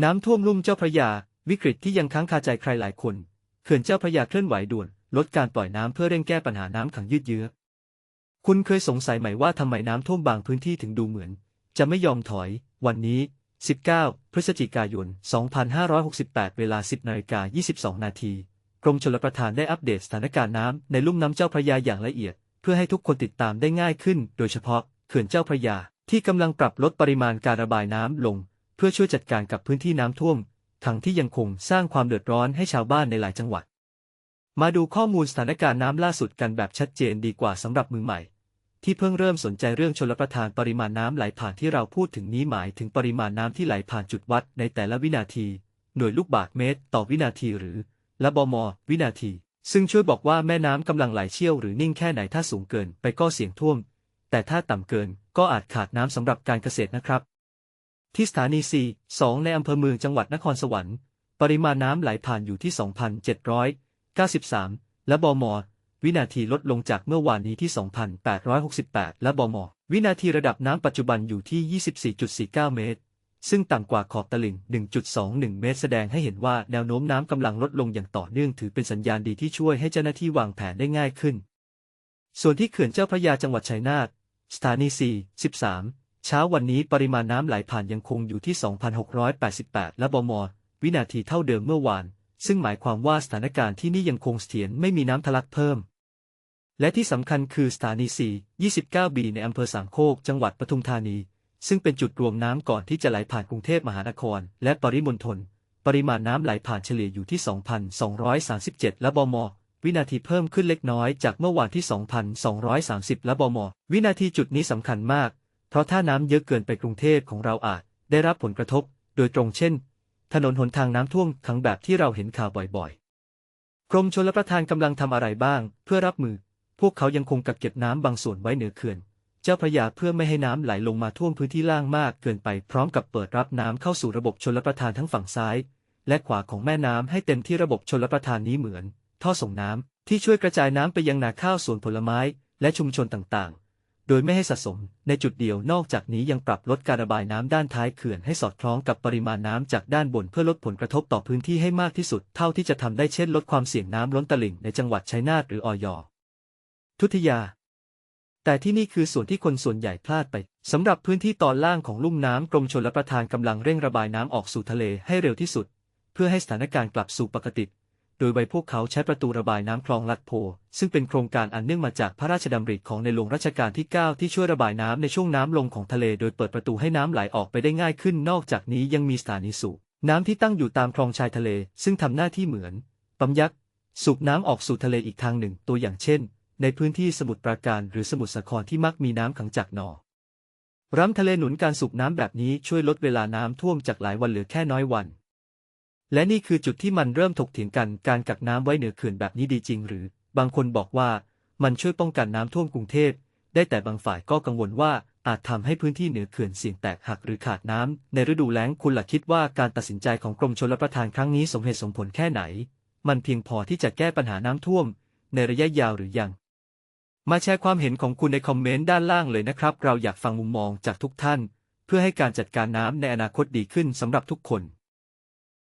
น้ำท่วมลุ่มเจ้าพระยา วิกฤตที่ยังค้างคาใจใครหลายคนเขื่อนเจ้าพระยาเคลื่อนไหวด่วน ลดการปล่อยน้ำเพื่อเร่งแก้ปัญหาน้ำขังยืดเยื้อ คุณเคยสงสัยไหมว่าทำไมน้ำท่วมบางพื้นที่ถึงดูเหมือน จะไม่ยอมถอย วันนี้ 19 พฤศจิกายน 2568 เวลา 10นาฬิกา22 นาทีกรมชลประทานได้อัปเดตสถานการณ์น้ำในลุ่มน้ำเจ้าพระยาอย่างละเอียด เพื่อให้ทุกคนติดตามได้ง่ายขึ้น โดยเฉพาะเขื่อนเจ้าพระยาที่กำลังปรับลดปริมาณการระบายน้ำลง พื่อช่วยจัดการกับพื้นที่น้ำท่วม ทั้งที่ยังคงสร้างความเดือดร้อนให้ชาวบ้านในหลายจังหวัด มาดูข้อมูลสถานการณ์น้ำล่าสุดกันแบบชัดเจนดีกว่าสำหรับมือใหม่ ที่เพิ่งเริ่มสนใจเรื่องชลประทานปริมาณน้ำไหลผ่านที่เราพูดถึงนี้หมายถึงปริมาณน้ำที่ไหลผ่านจุดวัดในแต่ละวินาที หน่วยลูกบาศก์เมตร ต่อวินาทีหรือละบม วินาที ซึ่งช่วยบอกว่าแม่น้ำกำลังไหลเชี่ยวหรือนิ่งแค่ไหนถ้าสูงเกินไปก็เสี่ยงท่วม แต่ถ้าต่ำเกินก็อาจขาดน้ำสำหรับการเกษตรนะครับ ที่สถานี C2 ในอำเภอเมืองจังหวัดนครสวรรค์ ปริมาณน้ำไหลผ่านอยู่ที่ 2,793 และบม วินาทีลดลงจากเมื่อวานนี้ที่ 2,868 และบม วินาทีระดับน้ำปัจจุบันอยู่ที่ 24.49 เมตร ซึ่งต่ำกว่าขอบตลิ่ง 1.21 เมตร แสดงให้เห็นว่าแนวโน้มน้ำกำลังลดลงอย่างต่อเนื่องถือเป็นสัญญาณดีที่ช่วยให้เจ้าหน้าที่วางแผนได้ง่ายขึ้น ส่วนที่เขื่อนเจ้าพระยาจังหวัดชัยนาท สถานี 4 13 เช้าวันนี้ปริมาณน้ำไหลผ่านยังคงอยู่ที่ 2,688 และบมวินาทีเท่าเดิมเมื่อวาน ซึ่งหมายความว่าสถานการณ์ที่นี่ยังคงเสถียรไม่มีน้ำทะลักเพิ่ม และที่สำคัญคือสถานี 4 29บีในอำเภอสามโคก จังหวัดปทุมธานี ซึ่งเป็นจุดรวมน้ำก่อนที่จะไหลผ่านกรุงเทพมหานคร และปริมณฑล ปริมาณน้ำไหลผ่านเฉลี่ยอยู่ที่ 2,237 และบมวินาทีเพิ่มขึ้นเล็กน้อยจากเมื่อวานที่ 2,230 และบม วินาทีจุดนี้สำคัญมาก เพราะถ้าน้ำเยอะเกินไปกรุงเทพของเราอาจ ได้รับผลกระทบ โดยตรงเช่น ถนนหนทางน้ำท่วมขังแบบที่เราเห็นข่าวบ่อยๆ กรมชลประทานกำลังทำอะไรบ้าง เพื่อรับมือ พวกเขายังคงกักเก็บน้ำบางส่วนไว้เหนือเขื่อน เจ้าพระยาเพื่อไม่ให้น้ำไหลลงมาท่วมพื้นที่ล่างมากเกินไปพร้อมกับเปิดรับน้ำเข้าสู่ระบบชลประทานทั้งฝั่งซ้าย และขวาของแม่น้ำให้เต็มที่ระบบชลประทานนี้เหมือน ท่อส่งน้ำที่ช่วยกระจายน้ำไปยังนาข้าวสวนผลไม้ และชุมชนต่างๆ ดยไม่ให้สะสม ในจุดเดียวนอกจากนี้ยังปรับลดการระบายน้ำด้านท้ายเขื่อนให้สอดคล้องกับปริมาณน้ำจากด้านบนเพื่อลดผลกระทบต่อพื้นที่ให้มากที่สุด เท่าที่จะทำได้เช่นลดความเสี่ยงน้ำล้นตลิ่งในจังหวัดชัยนาทหรืออย ทุติยา แต่ที่นี่คือส่วนที่คนส่วนใหญ่พลาดไปสำหรับพื้นที่ตอนล่างของลุ่มน้ำกรมชลประทานกำลังเร่งระบายน้ำออกสู่ทะเลให้เร็วที่สุด เพื่อให้สถานการณ์กลับสู่ปกติ ดยใบพวกเขาใช้ประตูระบายน้ำคลองลัดโพ ซึ่งเป็นโครงการอันเนื่องมาจากพระราชดำริของในหลวงรัชกาลที่ 9 ที่ช่วยระบายน้ำในช่วงน้ำลงของทะเล โดยเปิดประตูให้น้ำไหลออกไปได้ง่ายขึ้น นอกจากนี้ยังมีสถานีสูบน้ำที่ตั้งอยู่ตามคลองชายทะเล ซึ่งทำหน้าที่เหมือนปั๊มยักษ์สูบน้ำออกสู่ทะเลอีกทางหนึ่ง ตัวอย่างเช่น ในพื้นที่สมุทรปราการหรือสมุทรสาครที่มักมีน้ำขังจากหนอรำทะเลหนุนการสูบน้ำแบบนี้ช่วยลดเวลาน้ำท่วมจากหลายวันเหลือแค่น้อยวัน และนี่คือจุดที่มันเริ่มถกเถียงกันการกักน้ำไว้เหนือเขื่อนแบบนี้ดีจริงหรือ บางคนบอกว่ามันช่วยป้องกันน้ำท่วมกรุงเทพได้แต่บางฝ่ายก็กังวลว่าอาจทำให้พื้นที่เหนือเขื่อนเสี่ยงแตกหักหรือขาดน้ำในฤดูแล้งคุณหลักคิดว่าการตัดสินใจของกรมชลประทานครั้งนี้สมเหตุสมผลแค่ไหน มันเพียงพอที่จะแก้ปัญหาน้ำท่วม ในระยะยาวหรือยัง มาแชร์ความเห็นของคุณในคอมเมนต์ด้านล่างเลยนะครับ เราอยากฟังมุมมองจากทุกท่าน เพื่อให้การจัดการน้ำในอนาคตดีขึ้นสำหรับทุกคน